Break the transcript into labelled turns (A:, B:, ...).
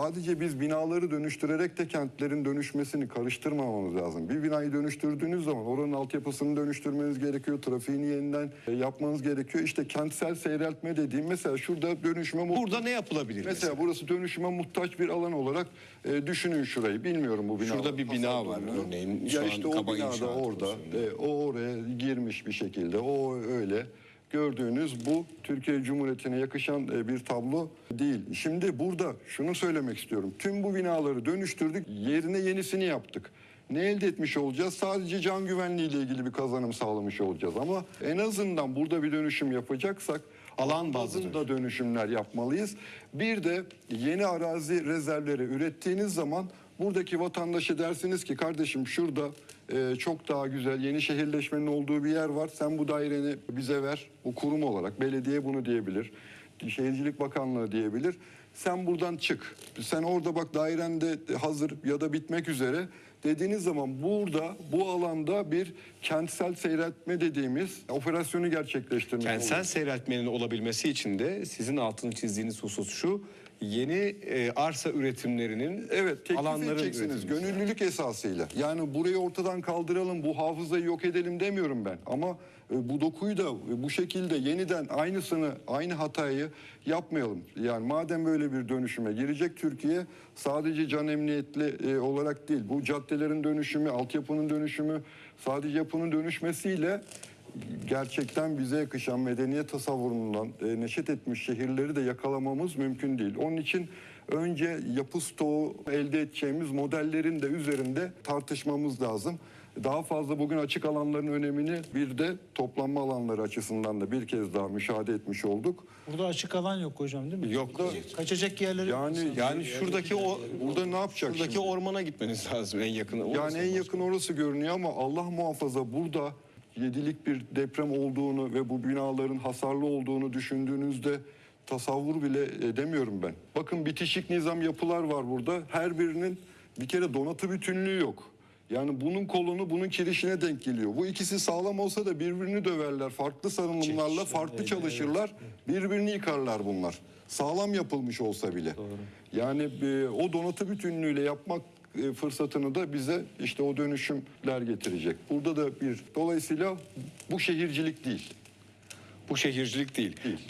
A: sadece biz binaları dönüştürerek de kentlerin dönüşmesini karıştırmamamız lazım. Bir binayı dönüştürdüğünüz zaman oranın altyapısını dönüştürmeniz gerekiyor, trafiğini yeniden e, yapmanız gerekiyor. İşte kentsel seyreltme dediğim mesela şurada dönüşüme mu-
B: Burada ne yapılabilir mesela?
A: Mesela burası dönüşüme muhtaç bir alan olarak e, düşünün şurayı. Bilmiyorum bu bina.
B: Şurada bir bina var
A: durumunu.
B: örneğin. Şu
A: Ya işte o
B: kaba
A: bina da
B: inşaat
A: orada. E, o oraya girmiş bir şekilde. O öyle. Gördüğünüz bu Türkiye Cumhuriyeti'ne yakışan e, bir tablo değil. Şimdi burada şunu söylemek istiyorum. Tüm bu binaları dönüştürdük. Yerine yenisini yaptık. Ne elde etmiş olacağız? Sadece can güvenliği ile ilgili bir kazanım sağlamış olacağız. Ama en azından burada bir dönüşüm yapacaksak
B: Alan
A: bazında dönüşümler yapmalıyız. Bir de yeni arazi rezervleri ürettiğiniz zaman buradaki vatandaşa dersiniz ki kardeşim şurada e, çok daha güzel yeni şehirleşmenin olduğu bir yer var. Sen bu daireni bize ver. Bu kurum olarak belediye bunu diyebilir. Şehircilik Bakanlığı diyebilir. Sen buradan çık. Sen orada bak dairende hazır ya da bitmek üzere dediğiniz zaman burada bu alanda bir kentsel seyretme dediğimiz operasyonu gerçekleştirmek
B: Kentsel
A: olur.
B: seyreltmenin olabilmesi için de sizin altını çizdiğiniz husus şu. Yeni e, arsa üretimlerinin
A: Evet teklif
B: alanların
A: edeceksiniz gönüllülük esasıyla. Yani burayı ortadan kaldıralım bu hafızayı yok edelim demiyorum ben. Ama e, bu dokuyu da e, bu şekilde yeniden aynısını aynı hatayı yapmayalım. Yani madem böyle bir dönüşüme girecek Türkiye sadece can emniyetli e, olarak değil bu caddelerin dönüşümü, altyapının dönüşümü sadece yapının dönüşmesiyle gerçekten bize yakışan medeniyet tasavvurundan e, neşet etmiş şehirleri de yakalamamız mümkün değil. Onun için önce yapı stoğu elde edeceğimiz modellerin de üzerinde tartışmamız lazım. Daha fazla bugün açık alanların önemini bir de toplanma alanları açısından da bir kez daha müşahede etmiş olduk.
C: Burada açık alan yok hocam değil mi?
B: Yok.
C: Kaçacak yerleri
A: Yani
B: Yani şuradaki o
A: burada ne yapacak
B: şuradaki
A: şimdi?
B: ormana gitmeniz lazım en yakın.
A: Yani en yakın orası görünüyor ama Allah muhafaza burada yedilik bir deprem olduğunu ve bu binaların hasarlı olduğunu düşündüğünüzde tasavvur bile edemiyorum ben. Bakın bitişik nizam yapılar var burada. Her birinin bir kere donatı bütünlüğü yok. Yani bunun kolunu bunun kirişine denk geliyor. Bu ikisi sağlam olsa da birbirini döverler. Farklı sarılımlarla farklı çalışırlar. Birbirini yıkarlar bunlar. Sağlam yapılmış olsa bile. Yani e, o donatı bütünlüğüyle yapmak e, fırsatını da bize işte o dönüşümler getirecek. Burada da bir dolayısıyla bu şehircilik değil.
B: Bu şehircilik değil.
A: Değil.